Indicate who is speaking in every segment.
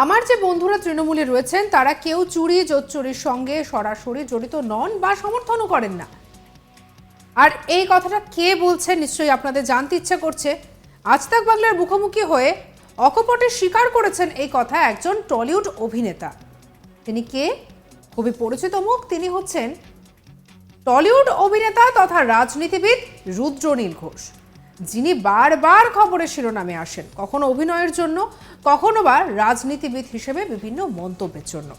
Speaker 1: আমার যে বন্ধুরা তৃণমূলে রয়েছেন, তারা কেউ চুরি, জোচ্চুরির সঙ্গে সরাসরি জড়িত নন বা সমর্থনও করেন না। আর এই কথাটা কে বলছে নিশ্চয়ই আপনাদের জানতে ইচ্ছা করছে। আজ তাক বাংলার মুখোমুখি হয়ে অকপটে স্বীকার করেছেন এই কথা একজন টলিউড অভিনেতা। তিনি কে? খুবই পরিচিত মুখ, তিনি হচ্ছেন টলিউড অভিনেতা তথা রাজনীতিবিদ রুদ্রনীল ঘোষ। যিনি বারবার খবরের শিরোনামে আসেন, কখনো অভিনয়ের জন্য, কখনো বা রাজনীতিবিদ হিসেবে বিভিন্ন মন্তব্যের জন্য।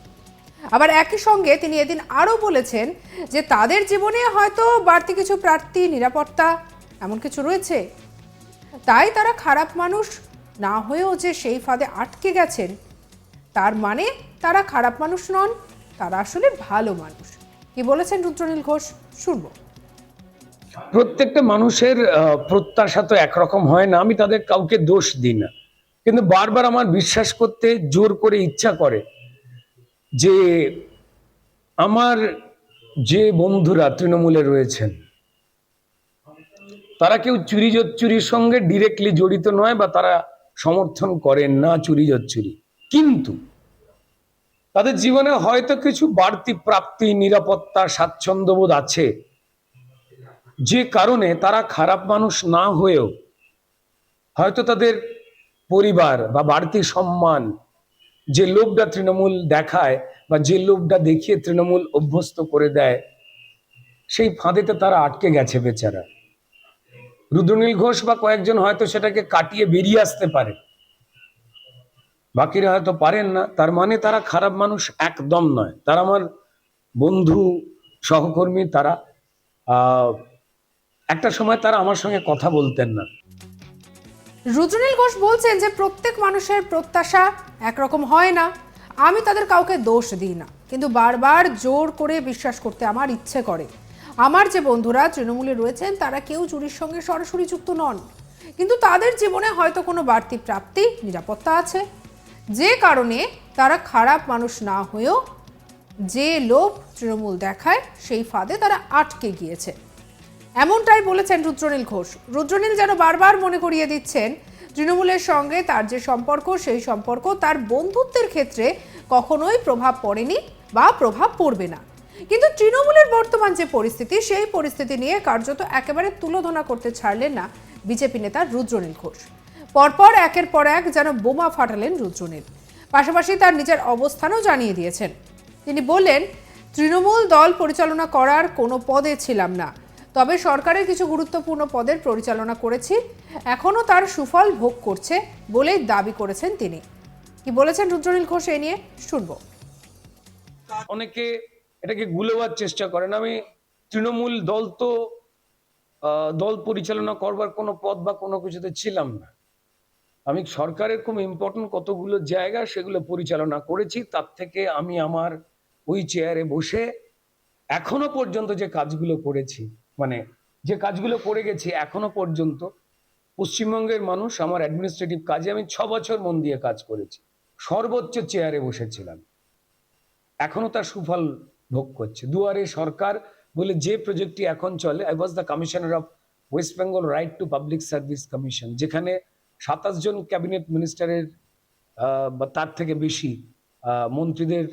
Speaker 1: আবার একই সঙ্গে তিনি এদিন আরও বলেছেন যে তাদের জীবনে হয়তো বাড়তি কিছু প্রার্থী, নিরাপত্তা এমন কিছু রয়েছে। তাই তারা খারাপ মানুষ না হয়েও যে সেই ফাঁদে আটকে গেছেন, তার মানে তারা খারাপ মানুষ নন, তারা আসলে ভালো মানুষ। কি বলেছেন রুদ্রনীল ঘোষ? শুনব।
Speaker 2: প্রত্যেকটা মানুষের প্রত্যাশা তো একরকম হয় না, আমি তাদের কাউকে দোষ দিই না। কিন্তু বারবার আমার বিশ্বাস করতে জোর করে ইচ্ছা করে যে আমার যে বন্ধুরা তৃণমূলে রয়েছেন, তারা কেউ চুরি চুরির সঙ্গে ডিরেক্টলি জড়িত নয় বা তারা সমর্থন করেন না চুরি চুরি কিন্তু তাদের জীবনে হয়তো কিছু বাড়তি প্রাপ্তি, নিরাপত্তা, স্বাচ্ছন্দ্যবোধ আছে। যে কারণে তারা খারাপ মানুষ না হয়েও হয়তো তাদের পরিবার বা বাড়তি সম্মান যে লোভটা তৃণমূল দেখায় বা যে লোভটা দেখিয়ে তৃণমূল অভ্যস্ত করে দেয়, সেই ফাঁদেতে তারা আটকে গেছে বেচারা। রুদ্রনীল ঘোষ বা কয়েকজন হয়তো সেটাকে কাটিয়ে বেরিয়ে আসতে পারে। বাকিরা হয়তো পারেন না। তার মানে তারা খারাপ মানুষ একদম নয়। তারা আমার বন্ধু, সহকর্মী, তারা একটা সময় তারা আমার সঙ্গে কথা বলতেন না।
Speaker 1: রুদ্রনীল ঘোষ বলছেন যে প্রত্যেক মানুষের প্রত্যাশা একরকম হয় না। আমি তাদের কাউকে দোষ দিই না। কিন্তু বারবার জোর করে বিশ্বাস করতে আমার ইচ্ছে করে। আমার যে বন্ধুরা তৃণমূলে রয়েছেন, তারা কেউ চুরির সঙ্গে সরাসরি যুক্ত নন। কিন্তু তাদের জীবনে হয়তো কোনো বাড়তি প্রাপ্তি, নিরাপত্তা আছে। যে কারণে তারা খারাপ মানুষ না হয়েও যে লোভ তৃণমূল দেখায়, সেই ফাঁদে তারা আটকে গিয়েছে। এমনটাই বলেছেন রুদ্রনীল ঘোষ। রুদ্রনীল যেন বারবার মনে করিয়ে দিচ্ছেন, তৃণমূলের সঙ্গে তার যে সম্পর্ক, সেই সম্পর্ক তার বন্ধুত্বের ক্ষেত্রে কখনোই প্রভাব পড়েনি বা প্রভাব পড়বে না। কিন্তু তৃণমূলের বর্তমান যে পরিস্থিতি, সেই পরিস্থিতি নিয়ে কার্যত একেবারে তুলোধনা করতে ছাড়লেন না বিজেপি নেতা রুদ্রনীল ঘোষ। পরপর একের পর এক যেন বোমা ফাটালেন রুদ্রনীল। পাশাপাশি তার নিজের অবস্থানও জানিয়ে দিয়েছেন। তিনি বললেন, তৃণমূল দল পরিচালনা করার কোনো পদে ছিলাম না। তবে সরকারের কিছু গুরুত্বপূর্ণ পদের পরিচালনা করেছি, এখনও তার সুফল ভোগ করছে বলেই দাবি করেছেন তিনি। কি বলেছেন রুদ্রনীল ঘোষ এ নিয়ে শুনব।
Speaker 2: অনেকে এটাকে গুলোবার চেষ্টা করেন। আমি তৃণমূল দল তো দল পরিচালনা করবার কোনো পদ বা কোনো কিছুতে ছিলাম না। আমি সরকারের খুব ইম্পর্টেন্ট কতগুলো জায়গা সেগুলো পরিচালনা করেছি, তার থেকে আমি আমার ওই চেয়ারে বসে এখনও পর্যন্ত যে কাজগুলো করেছি মানে যে কাজগুলো করে গেছি এখনও পর্যন্ত, পশ্চিমবঙ্গের মানুষ আমার অ্যাডমিনিস্ট্রেটিভ কাজে আমি ছ বছর মন দিয়ে কাজ করেছি। সর্বোচ্চ চেয়ারে বসেছিলাম। এখনও তার সুফল ভোগ করছে। দুয়ারে সরকার বলে যে প্রজেক্টটি এখন চলে I was the commissioner of West Bengal right to public service commission যেখানে সাতাশ জন ক্যাবিনেট মিনিস্টারের বা তার থেকে বেশি মন্ত্রীদের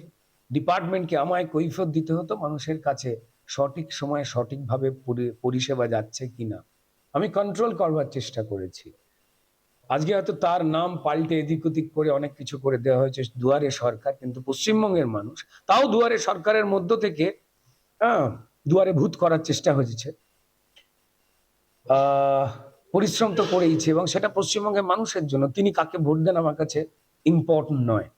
Speaker 2: ডিপার্টমেন্টকে আমায় কৈফত দিতে হতো মানুষের কাছে সঠিক সময়ে সঠিকভাবে পরি- পরিষেবা যাচ্ছে কিনা। আমি কন্ট্রোল করবার চেষ্টা করেছি। আজকে হয়তো তার নাম পাল্টে এদিক ওদিক করে অনেক কিছু করে দেওয়া হয়েছে দুয়ারে সরকার, কিন্তু পশ্চিমবঙ্গের মানুষ, তাও দুয়ারে সরকারের মধ্য থেকে হ্যাঁ দুয়ারে ভূত করার চেষ্টা হয়েছে। পরিশ্রম তো করেইছে এবং সেটা পশ্চিমবঙ্গের মানুষের জন্য। তিনি কাকে ভোট দেন আমার কাছে ইম্পর্টেন্ট নয়।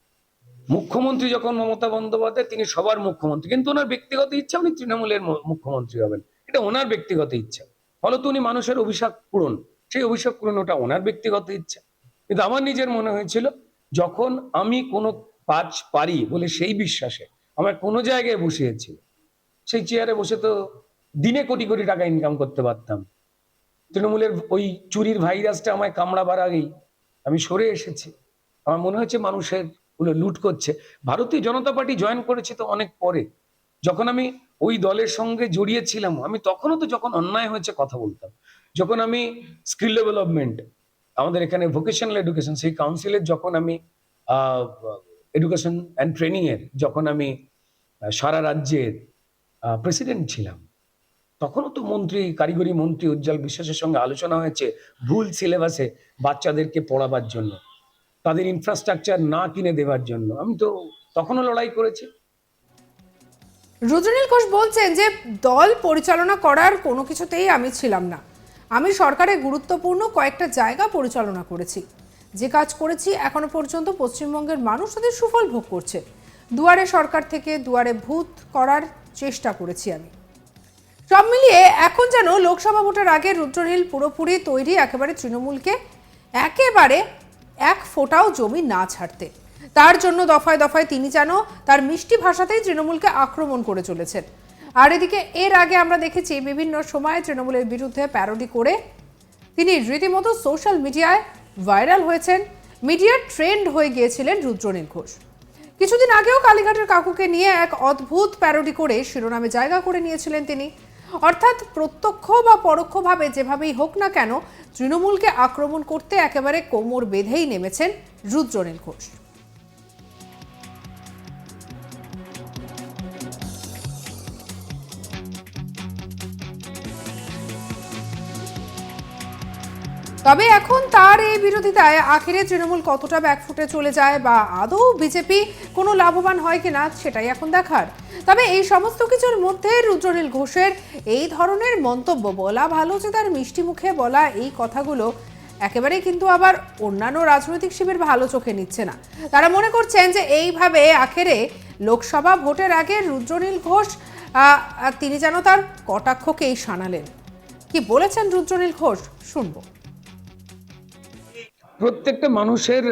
Speaker 2: মুখ্যমন্ত্রী যখন মমতা বন্দ্যোপাধ্যায়, তিনি সবার মুখ্যমন্ত্রী। কিন্তু ওনার ব্যক্তিগত ইচ্ছা, উনি তৃণমূলের মুখ্যমন্ত্রী হবেন। এটা ওনার ব্যক্তিগত ইচ্ছা। ফলত উনি মানুষের অভিশাপ পূরণ। সেই অভিশাপ পূরণ ওটা ওনার ব্যক্তিগত ইচ্ছা। কিন্তু আমার নিজের মনে হয়েছিল, যখন আমি কোনো কাজ পারি বলে সেই বিশ্বাসে আমার কোনো জায়গায় বসিয়েছিল সেই চেয়ারে বসে তো দিনে কোটি কোটি টাকা ইনকাম করতে পারতাম। তৃণমূলের ওই চুরির ভাইরাসটা আমায় কামড়াবার আগেই আমি সরে এসেছি। আমার মনে হচ্ছে মানুষের গুলো লুট করছে। ভারতীয় জনতা পার্টি জয়েন করেছি তো অনেক পরে। যখন আমি ওই দলের সঙ্গে জড়িয়েছিলাম, আমি তখনও তো যখন অন্যায় হয়েছে কথা বলতাম। যখন আমি স্কিল ডেভেলপমেন্ট আমাদের এখানে ভোকেশনাল এডুকেশন সেই কাউন্সিলের যখন আমি এডুকেশন অ্যান্ড ট্রেনিং এর যখন আমি সারা রাজ্যের প্রেসিডেন্ট ছিলাম, তখনও তো মন্ত্রী, কারিগরি মন্ত্রী উজ্জ্বল বিশ্বাসের সঙ্গে আলোচনা হয়েছে ভুল সিলেবাসে বাচ্চাদেরকে পড়াবার জন্য। তাদের ইনফ্রাস্ট্রাকচার না কিনে দেওয়ার জন্য। আমি তো তখনও লড়াই করেছি।
Speaker 1: রুদ্রনীল ঘোষ বলছেন যে, দল পরিচালনা করার কোনো কিছুতেই আমি ছিলাম না। আমি সরকারের গুরুত্বপূর্ণ কয়েকটা জায়গা পরিচালনা করেছি। যে কাজ করেছি এখনও পর্যন্ত পশ্চিমবঙ্গের মানুষ তাদের সুফল ভোগ করছে। দুয়ারে সরকার থেকে দুয়ারে ভূত করার চেষ্টা করেছি আমি। সব মিলিয়ে এখন যেন লোকসভা ভোটের আগে রুদ্রনীল পুরোপুরি তৈরি, একেবারে তৃণমূলকে একেবারে এক ফোঁটাও জমি না ছাড়তে। তার জন্য দফায় দফায় তিনি যেন তার মিষ্টি ভাষাতেই তৃণমূলকে আক্রমণ করে চলেছেন। আর এদিকে এর আগে আমরা দেখেছি বিভিন্ন সময়ে তৃণমূলের বিরুদ্ধে প্যারোডি করে তিনি রীতিমতো সোশ্যাল মিডিয়ায় ভাইরাল হয়েছেন। মিডিয়ার ট্রেন্ড হয়ে গিয়েছিলেন রুদ্রনীল ঘোষ। কিছুদিন আগেও কালীঘাটের কাকুকে নিয়ে এক অদ্ভুত প্যারোডি করে শিরোনামে জায়গা করে নিয়েছিলেন তিনি। অর্থাৎ প্রত্যক্ষ বা পরোক্ষভাবে যেভাবেই হোক না কেন, তৃণমূলকে আক্রমণ করতে একেবারে কোমর বেঁধেই নেমেছেন রুদ্রনীল ঘোষ। তবে এখন তার এই বিরোধিতায় আখেরে তৃণমূল কতটা ব্যাকফুটে চলে যায় বা আদৌ বিজেপি কোনো লাভবান হয় কিনা সেটাই এখন দেখার। তবে এই সমস্ত কিছুর মধ্যে রুদ্রনীল ঘোষের এই ধরনের মন্তব্য, বলা ভালো যে তার মিষ্টি মুখে বলা এই কথাগুলো একেবারেই কিন্তু আবার অন্যান্য রাজনৈতিক শিবির ভালো চোখে নিচ্ছে না। তারা মনে করছেন যে এইভাবে আখেরে লোকসভা ভোটের আগে রুদ্রনীল ঘোষ তিনি যেন তার কটাক্ষকেই শানালেন কি বলেছেন রুদ্রনীল ঘোষ? শুনব।
Speaker 2: প্রত্যেকটা মানুষের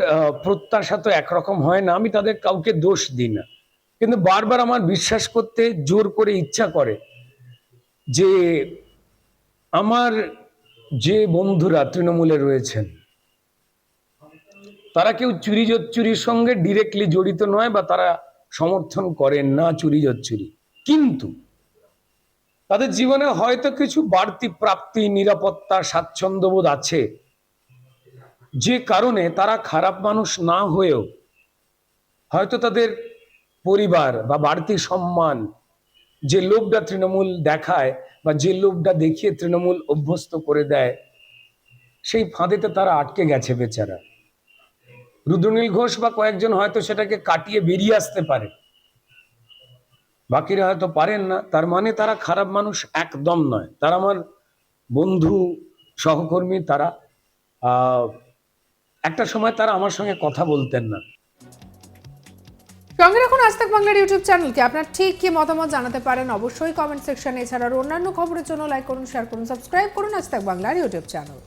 Speaker 2: প্রত্যাশা তো একরকম হয় না, আমি তাদের কাউকে দোষ দিই না। কিন্তু বারবার আমার বিশ্বাস করতে জোর করে ইচ্ছা করে যে আমার যে বন্ধুরা তৃণমূলে রয়েছেন, তারা কেউ চুরি চুরির সঙ্গে ডিরেক্টলি জড়িত নয় বা তারা সমর্থন করেন না চুরি চুরি কিন্তু তাদের জীবনে হয়তো কিছু বাড়তি প্রাপ্তি, নিরাপত্তা, স্বাচ্ছন্দ্যবোধ আছে। যে কারণে তারা খারাপ মানুষ না হয়েও হয়তো তাদের পরিবার বা বাড়তি সম্মান যে লোভটা তৃণমূল দেখায় বা যে লোভটা দেখিয়ে তৃণমূল অভ্যস্ত করে দেয়, সেই ফাঁদেতে তারা আটকে গেছে বেচারা। রুদ্রনীল ঘোষ বা কয়েকজন হয়তো সেটাকে কাটিয়ে বেরিয়ে আসতে পারে। বাকিরা হয়তো পারেন না, তার মানে তারা খারাপ মানুষ একদম নয়। তারা আমার বন্ধু, সহকর্মী, তারা একটা সময় তারা আমার সঙ্গে কথা বলতেন না।
Speaker 1: সঙ্গে রাখুন আজ তাক বাংলার ইউটিউব চ্যানেলকে। আপনার ঠিক কি মতামত জানাতে পারেন অবশ্যই কমেন্ট সেকশনে। এছাড়া অন্যান্য খবরের জন্য লাইক করুন, শেয়ার করুন, সাবস্ক্রাইব করুন আজ তাক বাংলার ইউটিউব চ্যানেল।